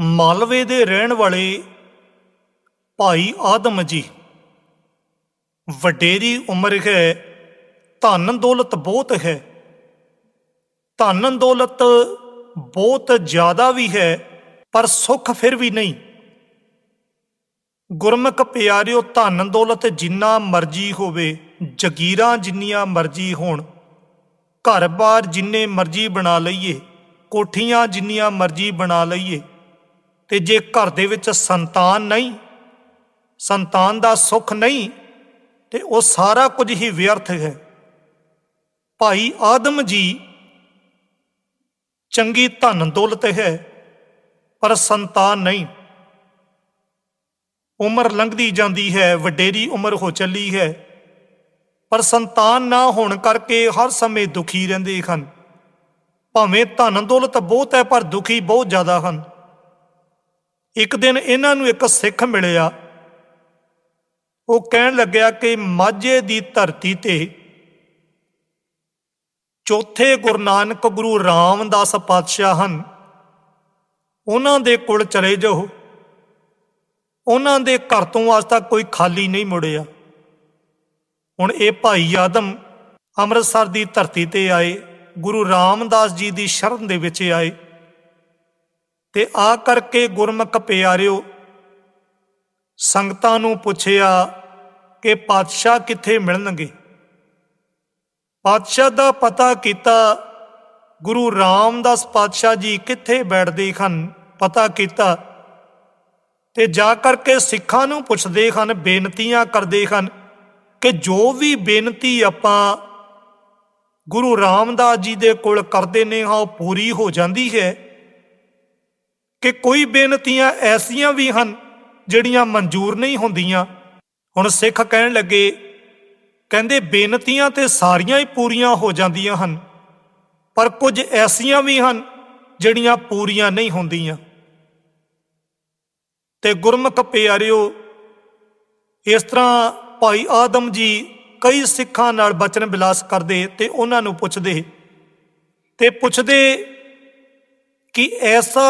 ਮਾਲਵੇ ਦੇ ਰਹਿਣ ਵਾਲੇ ਭਾਈ ਆਦਮ ਜੀ। ਵਡੇਰੀ ਉਮਰ ਹੈ, ਧਨ ਦੌਲਤ ਬਹੁਤ ਹੈ। ਧਨ ਦੌਲਤ ਬਹੁਤ ਜ਼ਿਆਦਾ ਵੀ ਹੈ, ਪਰ ਸੁੱਖ ਫਿਰ ਵੀ ਨਹੀਂ। ਗੁਰਮੁਖ ਪਿਆਰਿਓ, ਧਨ ਦੌਲਤ ਜਿੰਨਾ ਮਰਜ਼ੀ ਹੋਵੇ, ਜਗੀਰਾਂ ਜਿੰਨੀਆਂ ਮਰਜ਼ੀ ਹੋਣ ਘਰ-ਬਾਰ ਜਿੰਨੇ ਮਰਜ਼ੀ ਬਣਾ ਲਈਏ, ਕੋਠੀਆਂ ਜਿੰਨੀਆਂ ਮਰਜ਼ੀ ਬਣਾ ਲਈਏ ਤੇ ਜੇ ਘਰ ਦੇ ਵਿੱਚ ਸੰਤਾਨ ਨਹੀਂ, ਸੰਤਾਨ ਦਾ ਸੁੱਖ ਨਹੀਂ, ਤੇ ਉਹ ਸਾਰਾ ਕੁਝ ਹੀ ਵਿਅਰਥ ਹੈ। ਭਾਈ ਆਦਮ ਜੀ ਚੰਗੀ ਧਨ ਦੌਲਤ ਹੈ, ਪਰ ਸੰਤਾਨ ਨਹੀਂ। ਉਮਰ ਲੰਘਦੀ ਜਾਂਦੀ ਹੈ, ਵਡੇਰੀ ਉਮਰ ਹੋ ਚੱਲੀ ਹੈ, ਪਰ ਸੰਤਾਨ ਨਾ ਹੋਣ ਕਰਕੇ ਹਰ ਸਮੇਂ ਦੁਖੀ ਰਹਿੰਦੇ ਹਨ। ਭਾਵੇਂ ਧਨ ਦੌਲਤ ਬਹੁਤ ਹੈ, ਪਰ ਦੁਖੀ ਬਹੁਤ ਜ਼ਿਆਦਾ ਹਨ। ਇੱਕ ਦਿਨ ਇਹਨਾਂ ਨੂੰ ਇੱਕ ਸਿੱਖ ਮਿਲਿਆ। ਉਹ ਕਹਿਣ ਲੱਗਿਆ ਕਿ ਮਾਝੇ ਦੀ ਧਰਤੀ ਤੇ ਚੌਥੇ ਗੁਰੂ ਨਾਨਕ ਗੁਰੂ ਰਾਮਦਾਸ ਪਾਤਸ਼ਾਹ ਹਨ। ਉਹਨਾਂ ਦੇ ਕੋਲ ਚਲੇ ਜਾਓ। ਉਹਨਾਂ ਦੇ ਘਰ ਤੋਂ ਅੱਜ ਤੱਕ ਕੋਈ ਖਾਲੀ ਨਹੀਂ ਮੁੜਿਆ। ਹੁਣ ਇਹ ਭਾਈ ਆਦਮ ਅੰਮ੍ਰਿਤਸਰ ਦੀ ਧਰਤੀ ਤੇ ਆਏ, ਗੁਰੂ ਰਾਮਦਾਸ ਜੀ ਦੀ ਸ਼ਰਨ ਦੇ ਵਿੱਚ ਆਏ। ਤੇ ਆ ਕਰਕੇ ਗੁਰਮੁਖ ਪਿਆਰਿਓ, ਸੰਗਤਾਂ ਨੂੰ ਪੁੱਛਿਆ ਕਿ ਪਾਤਸ਼ਾਹ ਕਿੱਥੇ ਮਿਲਣਗੇ? ਪਾਤਸ਼ਾਹ ਦਾ ਪਤਾ ਕੀਤਾ, ਗੁਰੂ ਰਾਮਦਾਸ ਪਾਤਸ਼ਾਹ ਜੀ ਕਿੱਥੇ ਬੈਠਦੇ ਹਨ, ਪਤਾ ਕੀਤਾ ਤੇ ਜਾ ਕਰਕੇ ਸਿੱਖਾਂ ਨੂੰ ਪੁੱਛਦੇ ਹਨ, ਬੇਨਤੀਆਂ ਕਰਦੇ ਹਨ ਕਿ ਜੋ ਵੀ ਬੇਨਤੀ ਆਪਾਂ ਗੁਰੂ ਰਾਮਦਾਸ ਜੀ ਦੇ ਕੋਲ ਕਰਦੇ ਨੇ, ਹਾਂ, ਉਹ ਪੂਰੀ ਹੋ ਜਾਂਦੀ ਹੈ। ਕਿ ਕੋਈ ਬੇਨਤੀਆਂ ਐਸੀਆਂ ਵੀ ਹਨ ਜਿਹੜੀਆਂ ਮਨਜ਼ੂਰ ਨਹੀਂ ਹੁੰਦੀਆਂ। ਹੁਣ ਸਿੱਖ ਕਹਿਣ ਲੱਗੇ, ਕਹਿੰਦੇ ਬੇਨਤੀਆਂ ਤੇ ਸਾਰੀਆਂ ਹੀ ਪੂਰੀਆਂ ਹੋ ਜਾਂਦੀਆਂ ਹਨ, ਪਰ ਕੁਝ ਐਸੀਆਂ ਵੀ ਹਨ ਜਿਹੜੀਆਂ ਪੂਰੀਆਂ ਨਹੀਂ ਹੁੰਦੀਆਂ। ਤੇ ਗੁਰਮੁਖ ਪਿਆਰਿਓ, ਇਸ ਤਰ੍ਹਾਂ ਭਾਈ ਆਦਮ ਜੀ ਕਈ ਸਿੱਖਾਂ ਨਾਲ ਬਚਨ ਬਿਲਾਸ ਕਰਦੇ ਤੇ ਉਹਨਾਂ ਨੂੰ ਪੁੱਛਦੇ। ਤੇ ਪੁੱਛਦੇ ਕਿ ਐਸਾ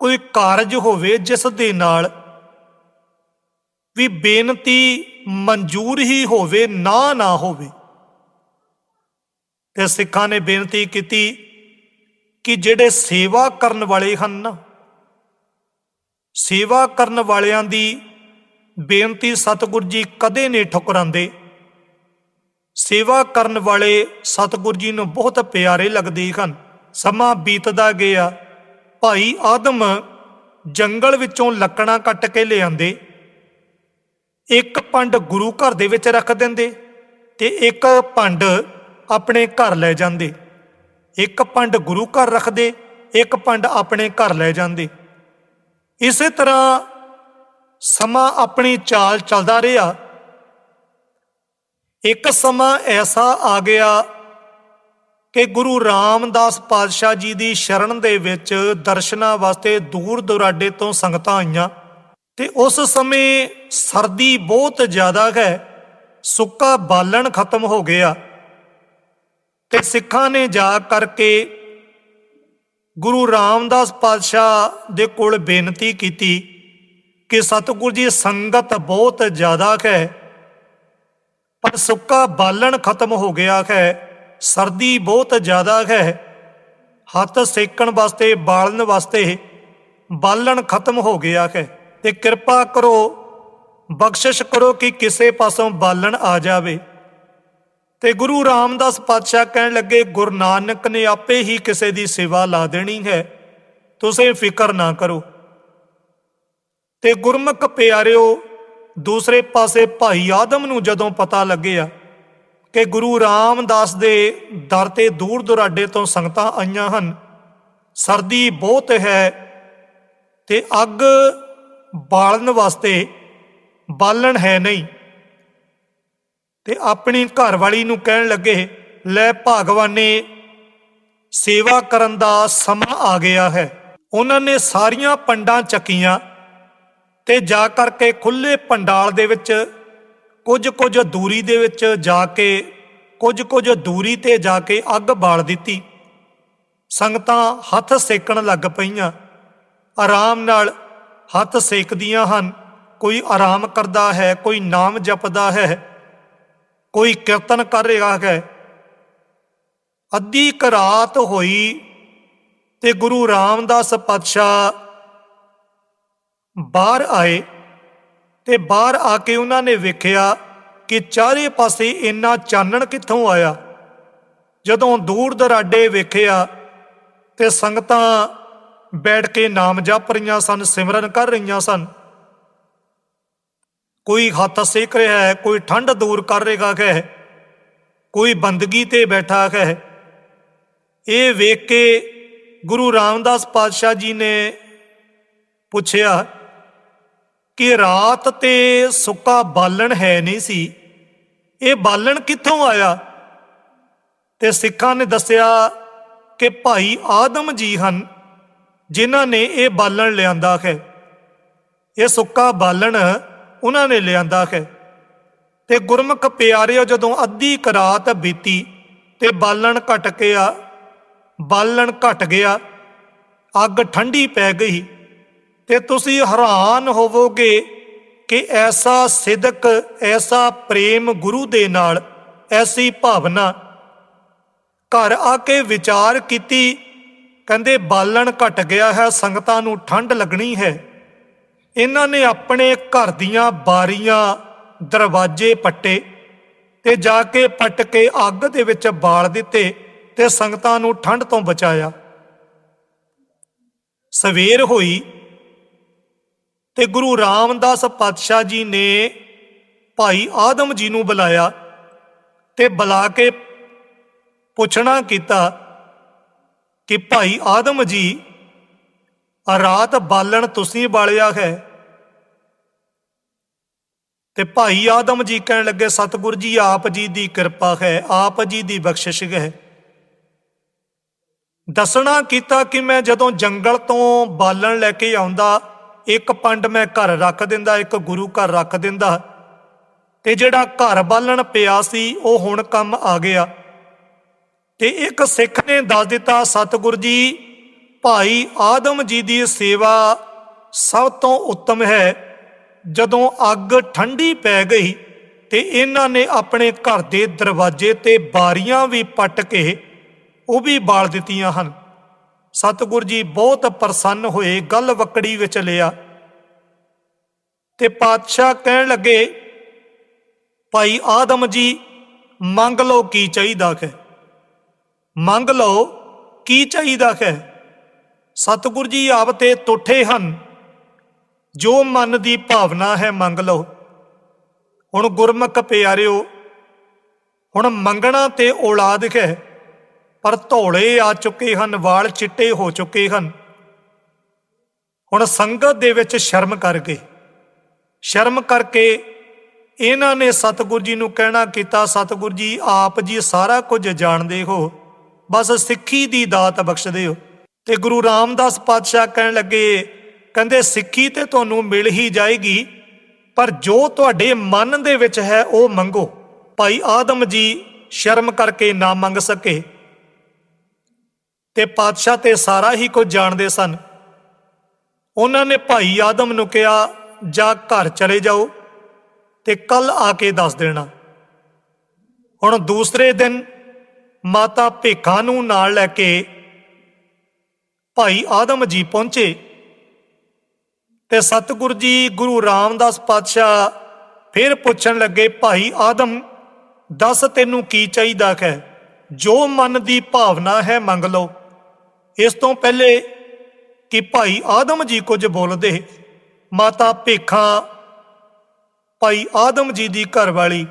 ਕੋਈ ਕਾਰਜ ਹੋਵੇ ਜਿਸ ਦੇ ਨਾਲ ਵੀ ਬੇਨਤੀ ਮਨਜ਼ੂਰ ਹੀ ਹੋਵੇ, ਨਾ ਨਾ ਹੋਵੇ। ਤੇ ਸਿੱਖਾਂ ਨੇ ਬੇਨਤੀ ਕੀਤੀ ਕਿ ਜਿਹੜੇ ਸੇਵਾ ਕਰਨ ਵਾਲੇ ਹਨ ਨਾ, ਸੇਵਾ ਕਰਨ ਵਾਲਿਆਂ ਦੀ ਬੇਨਤੀ ਸਤਿਗੁਰ ਜੀ ਕਦੇ ਨਹੀਂ ਠੁਕਰਾਉਂਦੇ। ਸੇਵਾ ਕਰਨ ਵਾਲੇ ਸਤਿਗੁਰ ਜੀ ਨੂੰ ਬਹੁਤ ਪਿਆਰੇ ਲੱਗਦੇ ਹਨ। ਸਮਾਂ ਬੀਤਦਾ ਗਿਆ। ਭਾਈ ਆਦਮ ਜੰਗਲ ਵਿੱਚੋਂ ਲੱਕੜਾਂ ਕੱਟ ਕੇ ਲਿਆਂਦੇ। ਇੱਕ ਪੰਡ ਗੁਰੂ ਘਰ ਦੇ ਵਿੱਚ ਰੱਖ ਦਿੰਦੇ ਤੇ ਇੱਕ ਪੰਡ ਆਪਣੇ ਘਰ ਲੈ ਜਾਂਦੇ। ਇੱਕ ਪੰਡ ਗੁਰੂ ਘਰ ਰੱਖਦੇ, ਇੱਕ ਪੰਡ ਆਪਣੇ ਘਰ ਲੈ ਜਾਂਦੇ। ਇਸੇ ਤਰ੍ਹਾਂ ਸਮਾਂ ਆਪਣੀ ਚਾਲ ਚੱਲਦਾ ਰਿਹਾ। ਇੱਕ ਸਮਾਂ ਐਸਾ ਆ ਗਿਆ ਕਿ ਗੁਰੂ ਰਾਮਦਾਸ ਪਾਤਸ਼ਾਹ ਜੀ ਦੀ ਸ਼ਰਨ ਦੇ ਵਿੱਚ ਦਰਸ਼ਨਾਂ ਵਾਸਤੇ ਦੂਰ ਦੁਰਾਡੇ ਤੋਂ ਸੰਗਤਾਂ ਆਈਆਂ ਤੇ ਉਸ ਸਮੇਂ ਸਰਦੀ ਬਹੁਤ ਜ਼ਿਆਦਾ ਹੈ, ਸੁੱਕਾ ਬਾਲਣ ਖਤਮ ਹੋ ਗਿਆ ਤੇ ਸਿੱਖਾਂ ਨੇ ਜਾ ਕਰਕੇ ਗੁਰੂ ਰਾਮਦਾਸ ਪਾਤਸ਼ਾਹ ਦੇ ਕੋਲ ਬੇਨਤੀ ਕੀਤੀ ਕਿ ਸਤਿਗੁਰ ਜੀ, ਸੰਗਤ ਬਹੁਤ ਜ਼ਿਆਦਾ ਹੈ, ਪਰ ਸੁੱਕਾ ਬਾਲਣ ਖਤਮ ਹੋ ਗਿਆ ਹੈ। ਸਰਦੀ ਬਹੁਤ ਜ਼ਿਆਦਾ ਹੈ। ਹੱਥ ਸੇਕਣ ਵਾਸਤੇ, ਬਾਲਣ ਵਾਸਤੇ ਬਾਲਣ ਖਤਮ ਹੋ ਗਿਆ ਹੈ ਤੇ ਕਿਰਪਾ ਕਰੋ, ਬਖਸ਼ਿਸ਼ ਕਰੋ ਕਿ ਕਿਸੇ ਪਾਸੋਂ ਬਾਲਣ ਆ ਜਾਵੇ। ਤੇ ਗੁਰੂ ਰਾਮਦਾਸ ਪਾਤਸ਼ਾਹ ਕਹਿਣ ਲੱਗੇ, ਗੁਰੂ ਨਾਨਕ ਨੇ ਆਪੇ ਹੀ ਕਿਸੇ ਦੀ ਸੇਵਾ ਲਾ ਦੇਣੀ ਹੈ। ਤੁਸੀਂ ਫਿਕਰ ਨਾ ਕਰੋ। ਤੇ ਗੁਰਮੁਖ ਪਿਆਰਿਓ, ਦੂਸਰੇ ਪਾਸੇ ਭਾਈ ਆਦਮ ਨੂੰ ਜਦੋਂ ਪਤਾ ਲੱਗਿਆ ਕਿ ਗੁਰੂ ਰਾਮਦਾਸ ਦੇ ਦਰ ਤੇ ਦੂਰ ਦੁਰਾਡੇ ਤੋਂ ਸੰਗਤਾਂ ਆਈਆਂ ਹਨ। ਸਰਦੀ ਬਹੁਤ ਹੈ ਤੇ ਅੱਗ ਬਾਲਣ ਵਾਸਤੇ ਬਾਲਣ ਹੈ ਨਹੀਂ। ਤੇ ਆਪਣੀ ਘਰ ਵਾਲੀ ਨੂੰ ਕਹਿਣ ਲੱਗੇ, ਲੈ ਭਾਗਵਾਨੇ, ਸੇਵਾ ਕਰਨ ਦਾ ਸਮਾਂ ਆ ਗਿਆ ਹੈ। ਉਹਨਾਂ ਨੇ ਸਾਰੀਆਂ ਪੰਡਾਂ ਚੱਕੀਆਂ ਤੇ ਜਾ ਕਰਕੇ ਖੁੱਲੇ ਪੰਡਾਲ ਦੇ ਵਿੱਚ ਕੁਝ ਕੁਝ ਦੂਰੀ ਦੇ ਵਿੱਚ ਜਾ ਕੇ ਕੁਝ ਕੁਝ ਦੂਰੀ ਤੇ ਜਾ ਕੇ ਅੱਗ ਬਾਲ ਦਿੱਤੀ। ਸੰਗਤਾਂ ਹੱਥ ਸੇਕਣ ਲੱਗ ਪਈਆਂ। ਆਰਾਮ ਨਾਲ ਹੱਥ ਸੇਕਦੀਆਂ ਹਨ। ਕੋਈ ਆਰਾਮ ਕਰਦਾ ਹੈ, ਕੋਈ ਨਾਮ ਜਪਦਾ ਹੈ, ਕੋਈ ਕੀਰਤਨ ਕਰ ਰਿਹਾ ਹੈ। ਅੱਧੀ ਕੁ ਰਾਤ ਹੋਈ ਤੇ ਗੁਰੂ ਰਾਮਦਾਸ ਪਾਤਸ਼ਾਹ ਬਾਹਰ ਆਏ। ਤੇ ਬਾਹਰ ਆ ਕੇ ਉਹਨਾਂ ਨੇ ਵੇਖਿਆ ਕਿ ਚਾਰੇ ਪਾਸੇ ਇੰਨਾ ਚਾਨਣ ਕਿੱਥੋਂ ਆਇਆ। ਜਦੋਂ ਦੂਰ ਦਰਾਡੇ ਵੇਖਿਆ ਤੇ ਸੰਗਤਾਂ ਬੈਠ ਕੇ ਨਾਮ ਜਪ ਰਹੀਆਂ ਸਨ, ਸਿਮਰਨ ਕਰ ਰਹੀਆਂ ਸਨ। ਕੋਈ ਹੱਥ ਸੇਕ ਰਿਹਾ ਹੈ, ਕੋਈ ਠੰਡ ਦੂਰ ਕਰ ਰਿਹਾ ਹੈ, ਕੋਈ ਬੰਦਗੀ ਤੇ ਬੈਠਾ ਹੈ। ਇਹ ਵੇਖ ਕੇ ਗੁਰੂ ਰਾਮਦਾਸ ਪਾਤਸ਼ਾਹ ਜੀ ਨੇ ਪੁੱਛਿਆ ਕਿ ਰਾਤ ਤੇ ਸੁੱਕਾ ਬਾਲਣ ਹੈ ਨਹੀਂ ਸੀ। ਇਹ ਬਾਲਣ ਕਿੱਥੋਂ ਆਇਆ? ਤੇ ਸਿੱਖਾਂ ਨੇ ਦੱਸਿਆ ਕਿ ਭਾਈ ਆਦਮ ਜੀ ਹਨ, ਜਿਨ੍ਹਾਂ ਨੇ ਇਹ ਬਾਲਣ ਲਿਆਂਦਾ ਹੈ। ਇਹ ਸੁੱਕਾ ਬਾਲਣ ਉਹਨਾਂ ਨੇ ਲਿਆਂਦਾ ਹੈ। ਤੇ ਗੁਰਮੁਖ ਪਿਆਰਿਓ, ਜਦੋਂ ਅੱਧੀ ਰਾਤ ਬੀਤੀ ਤੇ ਬਾਲਣ ਘਟ ਗਿਆ, ਬਾਲਣ ਘਟ ਗਿਆ, ਅੱਗ ਠੰਡੀ ਪੈ ਗਈ। ਤੇ ਤੁਸੀਂ ਹੈਰਾਨ ਹੋਵੋਗੇ ਕਿ ਐਸਾ ਸਿਦਕ, ਐਸਾ ਪ੍ਰੇਮ ਗੁਰੂ ਦੇ ਨਾਲ, ਐਸੀ ਭਾਵਨਾ। ਘਰ ਆ ਕੇ ਵਿਚਾਰ ਕੀਤੀ, ਕਹਿੰਦੇ ਬਾਲਣ ਘਟ ਗਿਆ ਹੈ, ਸੰਗਤਾਂ ਨੂੰ ਠੰਡ ਲੱਗਣੀ ਹੈ। ਇਹਨਾਂ ਨੇ ਆਪਣੇ ਘਰ ਦੀਆਂ ਬਾਰੀਆਂ ਦਰਵਾਜ਼ੇ ਪੱਟੇ ਤੇ ਜਾ ਕੇ ਪੱਟ ਕੇ ਅੱਗ ਦੇ ਵਿੱਚ ਬਾਲ ਦਿੱਤੇ ਤੇ ਸੰਗਤਾਂ ਨੂੰ ਠੰਡ ਤੋਂ ਬਚਾਇਆ। ਸਵੇਰ ਹੋਈ ਤੇ ਗੁਰੂ ਰਾਮਦਾਸ ਪਾਤਸ਼ਾਹ ਜੀ ਨੇ ਭਾਈ ਆਦਮ ਜੀ ਨੂੰ ਬੁਲਾਇਆ ਤੇ ਬੁਲਾ ਕੇ ਪੁੱਛਣਾ ਕੀਤਾ ਕਿ ਭਾਈ ਆਦਮ ਜੀ, ਰਾਤ ਬਾਲਣ ਤੁਸੀਂ ਬਾਲਿਆ ਹੈ? ਤੇ ਭਾਈ ਆਦਮ ਜੀ ਕਹਿਣ ਲੱਗੇ, ਸਤਿਗੁਰ ਜੀ, ਆਪ ਜੀ ਦੀ ਕਿਰਪਾ ਹੈ, ਆਪ ਜੀ ਦੀ ਬਖਸ਼ਿਸ਼ ਹੈ। ਦੱਸਣਾ ਕੀਤਾ ਕਿ ਮੈਂ ਜਦੋਂ ਜੰਗਲ ਤੋਂ ਬਾਲਣ ਲੈ ਕੇ ਆਉਂਦਾ ਇੱਕ ਪੰਡ ਮੈਂ ਘਰ ਰੱਖ ਦਿੰਦਾ, ਇੱਕ ਗੁਰੂ ਘਰ ਰੱਖ ਦਿੰਦਾ। ਤੇ ਜਿਹੜਾ ਘਰ ਬਾਲਣ ਪਿਆ ਸੀ, ਉਹ ਹੁਣ ਕੰਮ ਆ ਗਿਆ। ਤੇ ਇੱਕ ਸਿੱਖ ਨੇ ਦੱਸ ਦਿੱਤਾ, ਸਤਿਗੁਰ ਜੀ, ਭਾਈ ਆਦਮ ਜੀ ਦੀ ਸੇਵਾ ਸਭ ਤੋਂ ਉੱਤਮ ਹੈ। ਜਦੋਂ ਅੱਗ ਠੰਡੀ ਪੈ ਗਈ ਤੇ ਇਹਨਾਂ ਨੇ ਆਪਣੇ ਘਰ ਦੇ ਦਰਵਾਜ਼ੇ ਤੇ ਬਾਰੀਆਂ ਵੀ ਪੱਟ ਕੇ ਉਹ ਵੀ ਬਾਲ ਦਿੱਤੀਆਂ ਹਨ। ਸਤਿਗੁਰ ਜੀ ਬਹੁਤ ਪ੍ਰਸੰਨ ਹੋਏ, ਗੱਲ ਵਕੜੀ ਵਿੱਚ ਲਿਆ। ਤੇ ਪਾਤਸ਼ਾਹ ਕਹਿਣ ਲੱਗੇ, ਭਾਈ ਆਦਮ ਜੀ, ਮੰਗ ਲਓ ਕੀ ਚਾਹੀਦਾ ਹੈ? ਮੰਗ ਲਓ ਕੀ ਚਾਹੀਦਾ ਹੈ? ਸਤਿਗੁਰ ਜੀ ਆਪ ਤੇ ਤੁਠੇ ਹਨ। ਜੋ ਮਨ ਦੀ ਭਾਵਨਾ ਹੈ, ਮੰਗ ਲਓ। ਹੁਣ ਗੁਰਮੁਖ ਪਿਆਰਿਓ, ਹੁਣ ਮੰਗਣਾ ਤੇ ਔਲਾਦ ਹੈ। ਪਰ ਧੌਲੇ ਆ ਚੁੱਕੇ ਹਨ, ਵਾਲ ਚਿੱਟੇ ਹੋ ਚੁੱਕੇ ਹਨ। ਹੁਣ ਸੰਗਤ ਦੇ ਵਿੱਚ ਸ਼ਰਮ ਕਰ ਗਏ ਸ਼ਰਮ ਕਰਕੇ ਇਹਨਾਂ ਨੇ ਸਤਿਗੁਰ ਜੀ ਨੂੰ ਕਹਿਣਾ ਕੀਤਾ, ਸਤਿਗੁਰ ਜੀ, ਆਪ ਜੀ ਸਾਰਾ ਕੁਝ ਜਾਣਦੇ ਹੋ, ਬਸ ਸਿੱਖੀ ਦੀ ਦਾਤ ਬਖਸ਼ਦੇ ਹੋ। ਤੇ ਗੁਰੂ ਰਾਮਦਾਸ ਪਾਤਸ਼ਾਹ ਕਹਿਣ ਲੱਗੇ, ਕਹਿੰਦੇ ਸਿੱਖੀ ਤੇ ਤੁਹਾਨੂੰ ਮਿਲ ਹੀ ਜਾਏਗੀ, ਪਰ ਜੋ ਤੁਹਾਡੇ ਮਨ ਦੇ ਵਿੱਚ ਹੈ, ਉਹ ਮੰਗੋ। ਭਾਈ ਆਦਮ ਜੀ ਸ਼ਰਮ ਕਰਕੇ ਨਾ ਮੰਗ ਸਕੇ। ਤੇ ਪਾਤਸ਼ਾਹ ਤੇ ਸਾਰਾ ਹੀ ਕੁਝ ਜਾਣਦੇ ਸਨ। ਉਹਨਾਂ ਨੇ ਭਾਈ ਆਦਮ ਨੂੰ ਕਿਹਾ, ਜਾ ਘਰ ਚਲੇ ਜਾਓ ਤੇ ਕੱਲ ਆ ਕੇ ਦੱਸ ਦੇਣਾ। ਹੁਣ ਦੂਸਰੇ ਦਿਨ ਮਾਤਾ ਭੇਖਾਂ ਨੂੰ ਨਾਲ ਲੈ ਕੇ ਭਾਈ ਆਦਮ ਜੀ ਪਹੁੰਚੇ ਤੇ ਸਤਿਗੁਰ ਜੀ, ਗੁਰੂ ਰਾਮਦਾਸ ਪਾਤਸ਼ਾਹ ਫਿਰ ਪੁੱਛਣ ਲੱਗੇ, ਭਾਈ ਆਦਮ, ਦੱਸ ਤੈਨੂੰ ਕੀ ਚਾਹੀਦਾ ਹੈ? ਜੋ ਮਨ ਦੀ ਭਾਵਨਾ ਹੈ, ਮੰਗ ਲਓ। ਇਸ ਤੋਂ ਪਹਿਲੇ ਕਿ ਭਾਈ ਆਦਮ ਜੀ ਕੁਝ ਬੋਲਦੇ, ਮਾਤਾ ਭੇਖਾ ਭਾਈ ਆਦਮ ਜੀ ਦੀ ਘਰਵਾਲੀ,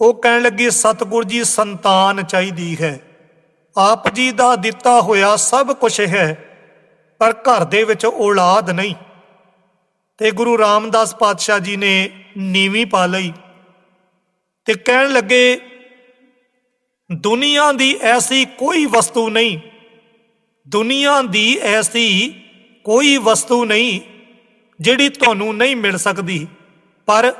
ਉਹ ਕਹਿਣ ਲੱਗੀ, ਸਤਿਗੁਰ ਜੀ, ਸੰਤਾਨ ਚਾਹੀਦੀ ਹੈ। ਆਪ ਜੀ ਦਾ ਦਿੱਤਾ ਹੋਇਆ ਸਭ ਕੁਝ ਹੈ, ਪਰ ਘਰ ਦੇ ਵਿੱਚ ਔਲਾਦ ਨਹੀਂ। ਤੇ ਗੁਰੂ ਰਾਮਦਾਸ ਪਾਤਸ਼ਾਹ ਜੀ ਨੇ ਨੀਵੀਂ ਪਾ ਲਈ ਤੇ ਕਹਿਣ ਲੱਗੇ, ਦੁਨੀਆ ਦੀ ਐਸੀ ਕੋਈ ਵਸਤੂ ਨਹੀਂ ਦੁਨੀਆ ਦੀ ਐਸੀ ਕੋਈ ਵਸਤੂ ਨਹੀਂ ਜਿਹੜੀ ਤੁਹਾਨੂੰ ਨਹੀਂ ਮਿਲ ਸਕਦੀ, ਪਰ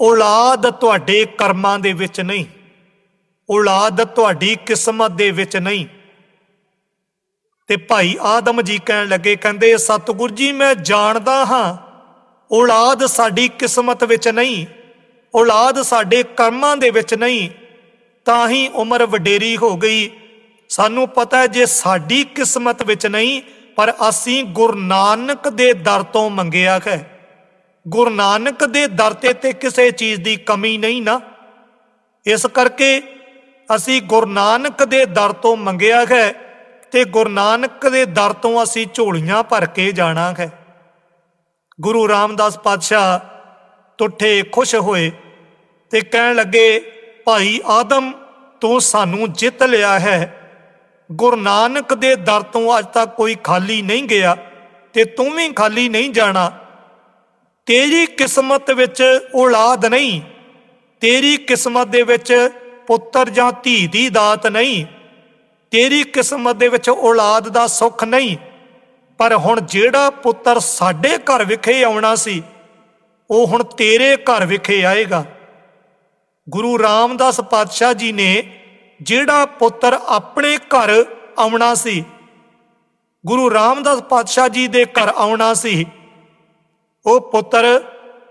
ਔਲਾਦ ਤੁਹਾਡੇ ਕਰਮਾਂ ਦੇ ਵਿੱਚ ਨਹੀਂ, ਔਲਾਦ ਤੁਹਾਡੀ ਕਿਸਮਤ ਦੇ ਵਿੱਚ ਨਹੀਂ। ਤੇ ਭਾਈ ਆਦਮ ਜੀ ਕਹਿਣ ਲੱਗੇ, ਕਹਿੰਦੇ, ਸਤਿਗੁਰ ਜੀ, ਮੈਂ ਜਾਣਦਾ ਹਾਂ, ਔਲਾਦ ਸਾਡੀ ਕਿਸਮਤ ਵਿੱਚ ਨਹੀਂ, ਔਲਾਦ ਸਾਡੇ ਕਰਮਾਂ ਦੇ ਵਿੱਚ ਨਹੀਂ, ਤਾਂ ਹੀ ਉਮਰ ਵਡੇਰੀ ਹੋ ਗਈ ਸਾਨੂੰ ਪਤਾ ਹੈ ਜੇ ਸਾਡੀ ਕਿਸਮਤ ਵਿੱਚ ਨਹੀਂ, ਪਰ ਅਸੀਂ ਗੁਰੂ ਨਾਨਕ ਦੇ ਦਰ ਤੋਂ ਮੰਗਿਆ ਹੈ। ਗੁਰੂ ਨਾਨਕ ਦੇ ਦਰ ਤੇ ਤੇ ਕਿਸੇ ਚੀਜ਼ ਦੀ ਕਮੀ ਨਹੀਂ ਨਾ। ਇਸ ਕਰਕੇ ਅਸੀਂ ਗੁਰੂ ਨਾਨਕ ਦੇ ਦਰ ਤੋਂ ਮੰਗਿਆ ਹੈ ਤੇ ਗੁਰੂ ਨਾਨਕ ਦੇ ਦਰ ਤੋਂ ਅਸੀਂ ਝੋਲੀਆਂ ਭਰ ਕੇ ਜਾਣਾ ਹੈ। ਗੁਰੂ ਰਾਮਦਾਸ ਪਾਤਸ਼ਾਹ ਟੁੱਠੇ ਖੁਸ਼ ਹੋਏ ਤੇ ਕਹਿਣ ਲੱਗੇ, ਭਾਈ ਆਦਮ, ਤੂੰ ਸਾਨੂੰ ਜਿੱਤ ਲਿਆ ਹੈ। ਗੁਰੂ ਨਾਨਕ ਦੇ ਦਰ ਤੋਂ ਅੱਜ ਤੱਕ ਕੋਈ ਖਾਲੀ ਨਹੀਂ ਗਿਆ ਤੇ ਤੂੰ ਵੀ ਖਾਲੀ ਨਹੀਂ ਜਾਣਾ। ਤੇਰੀ ਕਿਸਮਤ ਵਿੱਚ ਔਲਾਦ ਨਹੀਂ। ਤੇਰੀ ਕਿਸਮਤ ਦੇ ਵਿੱਚ ਪੁੱਤਰ ਜਾਂ ਧੀ ਦੀ ਦਾਤ ਨਹੀਂ। ਤੇਰੀ ਕਿਸਮਤ ਦੇ ਵਿੱਚ ਔਲਾਦ ਦਾ ਸੁੱਖ ਨਹੀਂ। ਪਰ ਹੁਣ ਜਿਹੜਾ ਪੁੱਤਰ ਸਾਡੇ ਘਰ ਵਿਖੇ ਆਉਣਾ ਸੀ, ਉਹ ਹੁਣ ਤੇਰੇ ਘਰ ਵਿਖੇ ਆਏਗਾ। ਗੁਰੂ ਰਾਮਦਾਸ ਪਾਤਸ਼ਾਹ ਜੀ ਨੇ ਜਿਹੜਾ ਪੁੱਤਰ ਆਪਣੇ ਘਰ ਆਉਣਾ ਸੀ। ਗੁਰੂ ਰਾਮਦਾਸ ਪਾਤਸ਼ਾਹ ਜੀ ਦੇ ਘਰ ਆਉਣਾ ਸੀ। ਉਹ ਪੁੱਤਰ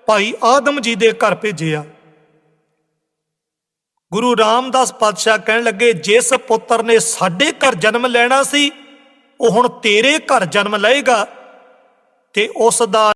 ਭਾਈ ਆਦਮ ਜੀ ਦੇ ਘਰ ਭੇਜਿਆ। ਗੁਰੂ ਰਾਮਦਾਸ ਪਾਤਸ਼ਾਹ ਕਹਿਣ ਲੱਗੇ, ਜਿਸ ਪੁੱਤਰ ਨੇ ਸਾਡੇ ਘਰ ਜਨਮ ਲੈਣਾ ਸੀ, ਉਹ ਹੁਣ ਤੇਰੇ ਘਰ ਜਨਮ ਲਏਗਾ ਤੇ ਉਸ ਦਾ